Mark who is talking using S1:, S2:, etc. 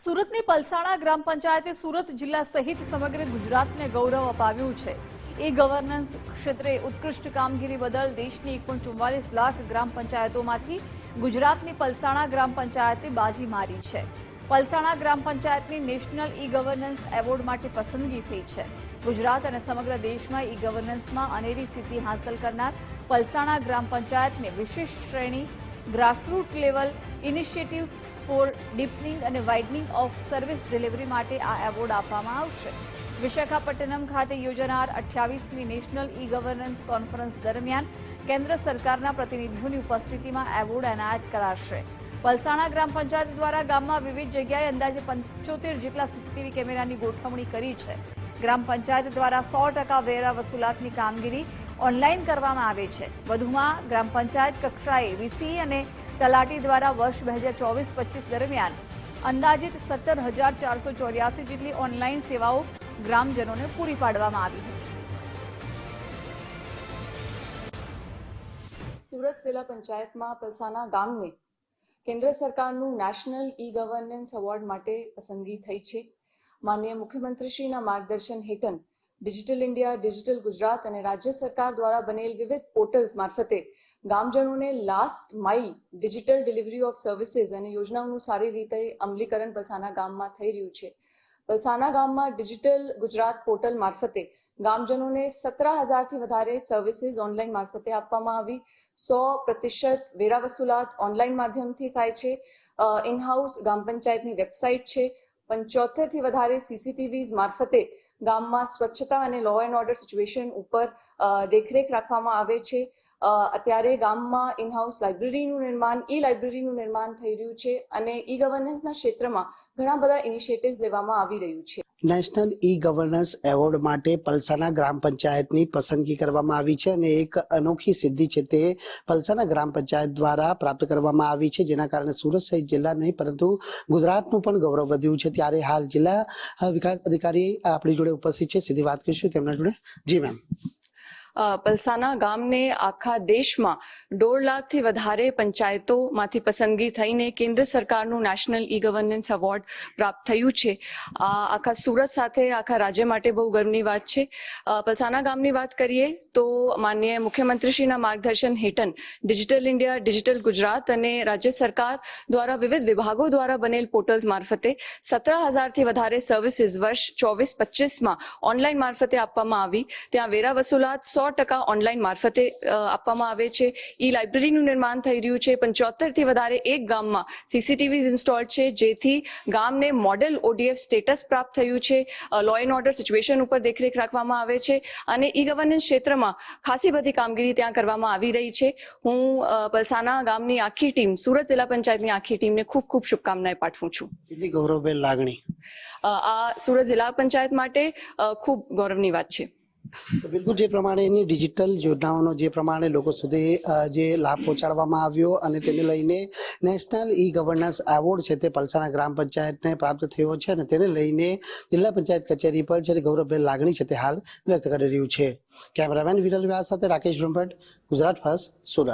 S1: સુરતની પલસાણા ગ્રામ પંચાયતે સુરત જિલ્લા સહિત સમગ્ર ગુજરાતને ગૌરવ અપાવ્યું છે. ઈ ગવર્નન્સ ક્ષેત્રે ઉત્કૃષ્ટ કામગીરી બદલ દેશની એક લાખ ગ્રામ પંચાયતોમાંથી ગુજરાતની પલસાણા ગ્રામ પંચાયતે બાજી મારી છે. પલસાણા ગ્રામ પંચાયતની નેશનલ ઈ ગવર્નન્સ એવોર્ડ માટે પસંદગી થઈ છે. ગુજરાત અને સમગ્ર દેશમાં ઈ ગવર્નન્સમાં અનેરી સિદ્ધિ હાંસલ કરનાર પલસાણા ગ્રામ પંચાયતને વિશિષ્ટ શ્રેણી grassroot level initiatives for deepening અને વાઇડનિંગ ઓફ સર્વિસ ડિલિવરી માટે આ એવોર્ડ આપવામાં આવશે. વિશાખાપટ્ટનમ ખાતે યોજાનાર અઠ્યાવીસમી નેશનલ ઈ ગવર્નન્સ કોન્ફરન્સ દરમિયાન કેન્દ્ર સરકારના પ્રતિનિધિઓની ઉપસ્થિતિમાં એવોર્ડ એનાયત કરાશે. પલસાણા ગ્રામ પંચાયત દ્વારા ગામમાં વિવિધ જગ્યાએ અંદાજે પંચોતેર જેટલા સીસીટીવી કેમેરાની ગોઠવણી કરી છે. ગ્રામ પંચાયત દ્વારા સો ટકા વેરા વસૂલાતની કામગીરી ઓનલાઈન કરવામાં આવે છે. વધુમાં ગ્રામ પંચાયત કક્ષાએ વીસી અને તલાટી દ્વારા વર્ષ બે હજાર ચોવીસ પચીસ દરમિયાન અંદાજિત સત્તર હજાર ચારસો ચોર્યાસી જેટલી ઓનલાઈન સેવાઓ ગ્રામજનોને પૂરી પાડવામાં આવી હતી.
S2: સુરત જિલ્લા પંચાયતમાં પલસાના ગામને કેન્દ્ર સરકારનું નેશનલ ઈ ગવર્નન્સ એવોર્ડ માટે પસંદગી થઈ છે. માનનીય મુખ્યમંત્રીશ્રીના માર્ગદર્શન હેઠળ ડિજિટલ ઇન્ડિયા ડિજિટલ ગુજરાત અને રાજ્ય સરકાર દ્વારા બનેલ વિવિધ પોર્ટલ્સ મારફતે ગામજનોને last mile digital delivery of services અને યોજનાઓનું સારી રીતે અમલીકરણ પલસાના ગામમાં થઈ રહ્યું છે. પલસાના ગામમાં ડિજિટલ ગુજરાત પોર્ટલ મારફતે ગામજનોને સતરા હજારથી વધારે સર્વિસીસ ઓનલાઈન મારફતે આપવામાં આવી. સો પ્રતિશત વેરા વસૂલાત ઓનલાઈન માધ્યમથી થાય છે. ઇનહાઉસ ગ્રામ પંચાયતની વેબસાઇટ છે. પંચોતેરથી વધારે સીસીટીવીઝ મારફતે ગામમાં સ્વચ્છતા અને લો એન્ડ ઓર્ડર સિચ્યુએશન ઉપર દેખરેખ રાખવામાં આવે છે. અત્યારે ગામમાં ઇનહાઉસ લાઇબ્રેરીનું નિર્માણ ઈ લાઇબ્રેરીનું નિર્માણ થઈ રહ્યું છે અને ઈ ગવર્નન્સના ક્ષેત્રમાં ઘણા બધા ઇનિશિયેટિવ્સ લેવામાં આવી રહ્યું છે.
S3: નેશનલ ઈ ગવર્નન્સ એવોર્ડ માટે પલસાના ગ્રામ પંચાયતની પસંદગી કરવામાં આવી છે અને એક અનોખી સિદ્ધિ છે તે પલસાના ગ્રામ પંચાયત દ્વારા પ્રાપ્ત કરવામાં આવી છે, જેના કારણે સુરત સહિત જિલ્લા નહીં, પરંતુ ગુજરાતનું પણ ગૌરવ વધ્યું છે. ત્યારે હાલ જિલ્લા વિકાસ અધિકારી આપણી જોડે ઉપસ્થિત છે. સીધી વાત કરીશું તેમના જોડે. જી મેમ
S2: પલસાના ગામને આખા દેશમાં દોઢ લાખથી વધારે પંચાયતોમાંથી પસંદગી થઈને કેન્દ્ર સરકારનું નેશનલ ઈ ગવર્નન્સ એવોર્ડ પ્રાપ્ત થયું છે. આ, આખા સુરત સાથે આખા રાજ્ય માટે બહુ ગર્વની વાત છે. પલસાના ગામની વાત કરીએ તો માન્ય મુખ્યમંત્રીશ્રીના માર્ગદર્શન હેઠળ ડિજિટલ ઇન્ડિયા, ડિજિટલ ગુજરાત અને રાજ્ય સરકાર દ્વારા વિવિધ વિભાગો દ્વારા બનેલ પોર્ટલ્સ મારફતે સત્તર હજારથી વધારે સર્વિસીસ વર્ષ ચોવીસ પચીસમાં ઓનલાઈન મારફતે આપવામાં આવી. ત્યાં વેરા વસૂલાત સો ટકા ઓનલાઈન મારફતે આપવામાં આવે છે. ઈ લાઇબ્રેરીનું નિર્માણ થઈ રહ્યું છે. પંચોતેરથી વધારે એક ગામમાં સીસીટીવી ઇન્સ્ટોલ છે જેથી ગામને મોડેલ ઓડીએફ સ્ટેટસ પ્રાપ્ત થયું છે. લો એન્ડ ઓર્ડર સિચ્યુએશન ઉપર દેખરેખ રાખવામાં આવે છે અને ઈ ગવર્નન્સ ક્ષેત્રમાં ખાસી બધી કામગીરી ત્યાં કરવામાં આવી રહી છે. હું પલસાના ગામની આખી ટીમ સુરત જિલ્લા પંચાયતની આખી ટીમને ખૂબ ખૂબ શુભકામનાએ પાઠવું છું.
S3: કેટલી ગૌરવભેર લાગણી?
S2: આ સુરત જિલ્લા પંચાયત માટે ખૂબ ગૌરવની વાત છે.
S3: બિલકુલ જે પ્રમાણે એની ડિજિટલ યોજનાઓનો જે પ્રમાણે લોકો સુધી જે લાભ પહોંચાડવામાં આવ્યો અને તેને લઈને નેશનલ ઈ ગવર્નન્સ એવોર્ડ છે તે પલસાણા ગ્રામ પંચાયતને પ્રાપ્ત થયો છે અને તેને લઈને જિલ્લા પંચાયત કચેરી પર જે ગૌરવભેર લાગણી છે તે હાલ વ્યક્ત કરી રહ્યું છે. કેમેરામેન વિરલ વ્યાસ સાથે રાકેશ બ્રહ્મભટ્ટ, ગુજરાત ફર્સ્ટ, સુરત.